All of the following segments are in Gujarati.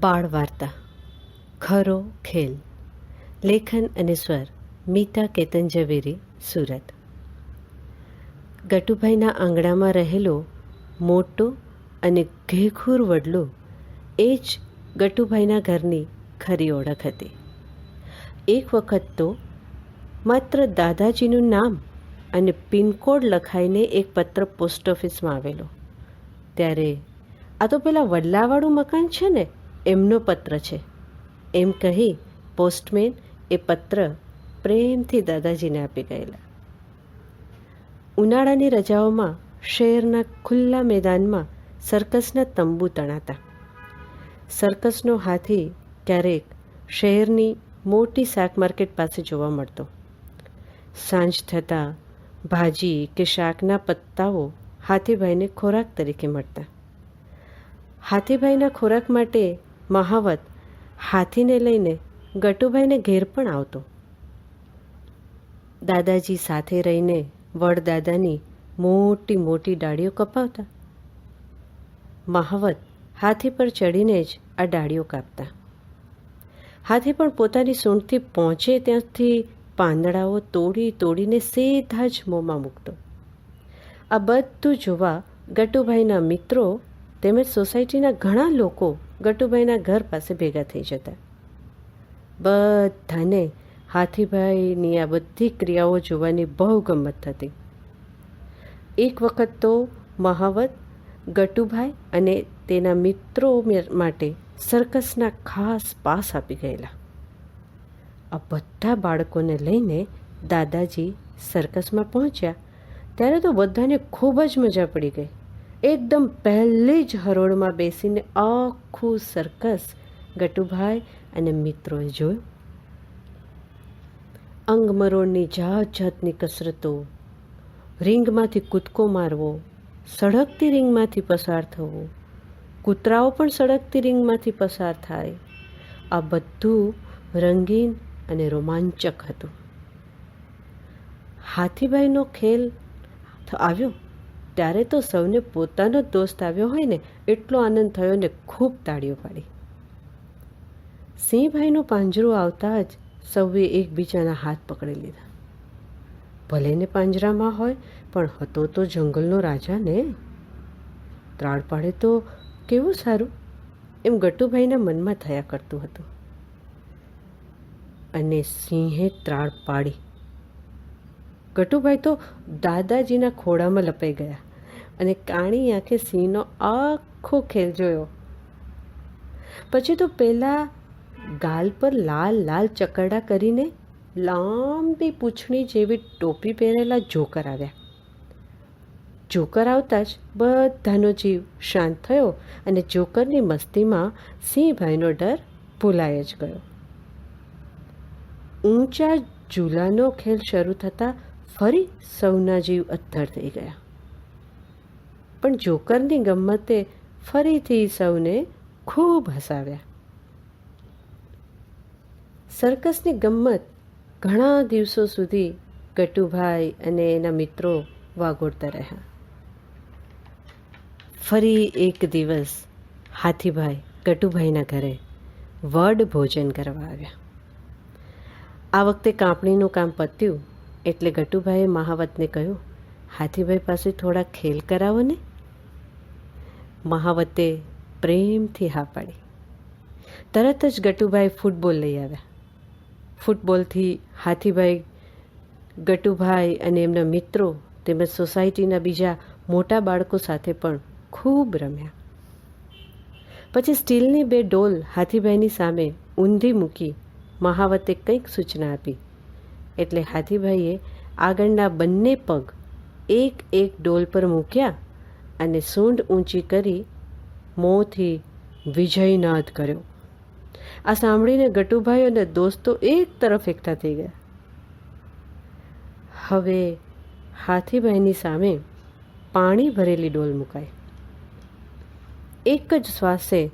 બાળ વાર્તા ખરો ખેલ. લેખન અને સ્વર. મીતા કેતન ઝવેરી સુરત. ગટુભાઈના આંગણામાં રહેલો મોટો અને ઘેખૂર વડલો એ જ ગટુભાઈના ઘરની ખરી ઓળખ હતી. એક વખત તો માત્ર દાદાજીનું નામ અને પિનકોડ લખાઈને એક પત્ર પોસ્ટ ઓફિસમાં આવેલો. ત્યારે આ તો પેલા વડલાવાળું મકાન છે ને? એમનો પત્ર છે. એમ કહી પોસ્ટમેન એ પત્ર પ્રેમથી દાદાજીને આપી ગયેલા. ઉનાળાની રજાઓમાં શહેરના ખુલ્લા મેદાનમાં સર્કસના તંબુ તણાતા. સર્કસનો હાથી ક્યારેક શહેરની મોટી શાક માર્કેટ પાસે જોવા મળતો. સાંજ થતાં ભાજી કે શાકના પત્તાઓ હાથીભાઈને ખોરાક તરીકે મળતા. હાથીભાઈના ખોરાક માટે મહાવત, હાથીને લઈને ગટુભાઈને ઘેર પણ આવતો. દાદાજી સાથે રહીને વડદાદાની મોટી મોટી ડાળીઓ કપાવતા. મહાવત હાથી પર ચડીને જ આ ડાળીઓ કાપતા. હાથી પણ પોતાની સૂંઢથી પહોંચે ત્યાંથી પાંદડાઓ તોડી તોડીને સીધા જ મોંમાં મૂકતો. આ બધું જોવા ગટુભાઈના મિત્રો તેમજ સોસાયટીના ઘણા લોકો ગટુભાઈના ઘર પાસે ભેગા થઈ જતા. બધાને હાથીભાઈની આ બધી ક્રિયાઓ જોવાની બહુ ગમત થતી એક વખત તો મહાવત, ગટુભાઈ અને તેના મિત્રો માટે સર્કસના ખાસ પાસ આપી ગયેલા. આ બધા બાળકોને લઈને દાદાજી સર્કસમાં પહોંચ્યા. ત્યારે તો બધાને ખૂબ જ મજા પડી ગઈ. એકદમ પહેલી જ હરોળમાં બેસીને આખું સરકસ ગટુભાઈ અને મિત્રોએ જોયું. અંગમરોળની જાત જાતની કસરતો, રિંગમાંથી કૂદકો મારવો, સળગતી રિંગમાંથી પસાર થવું, કૂતરાઓ પણ સળગતી રિંગમાંથી પસાર થાય, આ બધું રંગીન અને રોમાંચક હતું. હાથીભાઈનો ખેલ આવ્યો. ત્યારે તો સૌને પોતાનો દોસ્ત આવ્યો હોય ને, એટલો આનંદ થયો ને ખૂબ તાળીઓ પાડી. સિંહભાઈનું પાંજરું આવતા જ સૌએ એકબીજાના હાથ પકડી લીધા. ભલે ને પાંજરામાં હોય, પણ હતો તો જંગલનો રાજા ને. ત્રાળ પાડે તો કેવું સારું? એમ ગટુભાઈના મનમાં થયા કરતું હતું. અને સિંહે ત્રાળ પાડી. ગટુભાઈ તો દાદાજીના ખોળામાં લપાઈ ગયા. અને કાણી આંખે સિંહનો આખો ખેલ જોયો. પછી તો પહેલાં ગાલ પર લાલ લાલ ચકરડા કરીને લાંબી પૂંછણી જેવી ટોપી પહેરેલા જોકર આવ્યા. જોકર આવતા જ બધાનો જીવ શાંત થયો અને જોકરની મસ્તીમાં સિંહભાઈનો ડર ભૂલાઈ જ ગયો. ઊંચા ઝૂલાનો ખેલ શરૂ થતાં ફરી સૌના જીવ અદ્ધર થઈ ગયા. પણ જોકરની ગમતે ફરીથી સૌને ખૂબ હસાવ્યા. સર્કસની ગમ્મત ઘણા દિવસો સુધી ગટુભાઈ અને એના મિત્રો વાગોળતા રહ્યા. ફરી એક દિવસ હાથીભાઈ ગટુભાઈના ઘરે વડ ભોજન કરવા આવ્યા. આ વખતે કાપણીનું કામ પત્યું એટલે ગટુભાઈએ મહાવતને કહ્યું, હાથીભાઈ પાસે થોડા ખેલ કરાવો ને. મહાવતે પ્રેમથી હા પાડી. તરત જ ગટુભાઈ ફૂટબોલ લઈ આવ્યા. ફૂટબોલથી હાથીભાઈ, ગટુભાઈ અને એમના મિત્રો તેમજ સોસાયટીના બીજા મોટા બાળકો સાથે પણ ખૂબ રમ્યા. પછી સ્ટીલની બે ડોલ હાથીભાઈની સામે ઊંધી મૂકી મહાવતે કંઈક સૂચના આપી. એટલે હાથીભાઈએ આગળના બંને પગ એક એક ડોલ પર મૂક્યા અને સૂંઢ ઊંચી કરી મોંથી વિજયનાદ કર્યો. આ સાંભળીને ગટુભાઈ અને દોસ્તો એક તરફ એકઠા થઈ ગયા. હવે હાથીભાઈની સામે પાણી ભરેલી ડોલ મુકાઈ. એક જ શ્વાસે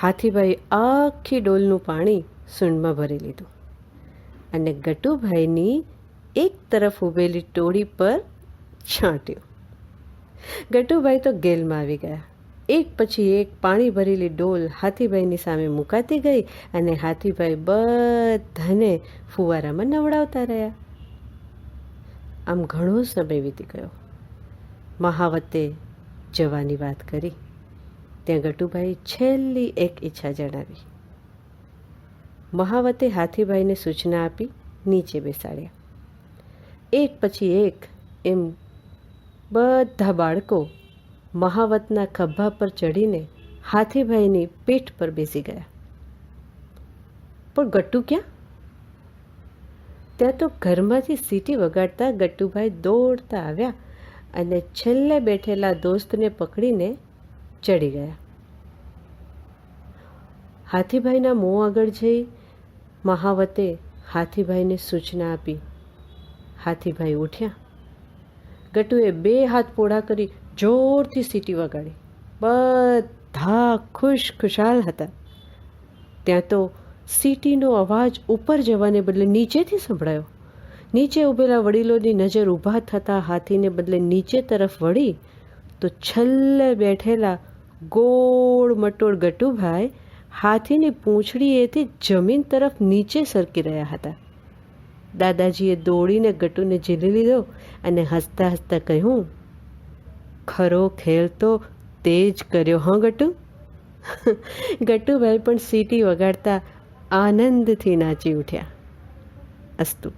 હાથીભાઈ આખી ડોલનું પાણી સૂંઢમાં ભરી લીધું અને ગટુભાઈની એક તરફ ઊભેલી ટોળી પર છાંટ્યું. ગટુભાઈ તો ગેલમાં આવી ગયા. એક પછી એક પાણી ભરેલી ડોલ હાથીભાઈની સામે મુકાતી ગઈ અને હાથીભાઈ બધાને ફુવારામાં નવડાવતા રહ્યા. આમ ઘણો સમય વીતી ગયો. મહાવતે જવાની વાત કરી. ત્યાં ગટુભાઈ છેલ્લી એક ઈચ્છા જણાવી. મહાવતે હાથીભાઈને સૂચના આપી નીચે બેસાડ્યા. એક પછી એક એમ બધા બાળકો મહાવતના ખભા પર ચડીને હાથીભાઈની પીઠ પર બેસી ગયા. પણ ગટ્ટુ ક્યાં? ત્યાં તો ઘરમાંથી સીટી વગાડતા ગટ્ટુભાઈ દોડતા આવ્યા અને છેલ્લે બેઠેલા દોસ્તને પકડીને ચડી ગયા. હાથીભાઈના મોં આગળ જઈ મહાવતે હાથીભાઈને સૂચના આપી. હાથીભાઈ ઉઠ્યા. ગટુએ બે હાથ પોળા કરી જોરથી સીટી વગાડી. બધા ખુશ ખુશાલ હતા. ત્યાં તો સીટીનો અવાજ ઉપર જવાને બદલે નીચેથી સંભળાયો. નીચે ઊભેલા વડીલોની નજર ઊભા થતા હાથીને બદલે નીચે તરફ વળી તો છલ્લે બેઠેલા ગોળ મટોળ ગટુભાઈ હાથીની પૂંછડીએથી જમીન તરફ નીચે સરકી રહ્યા હતા. દાદાજીએ દોડીને ગટુને ઝીલી લીધો અને હસતા હસતા કહ્યું, ખરો ખેલ તો તે જ કર્યો, હં, ગટુ? ગટુભાઈ પણ સીટી વગાડતા આનંદથી નાચી ઉઠ્યા. અસ્તુ.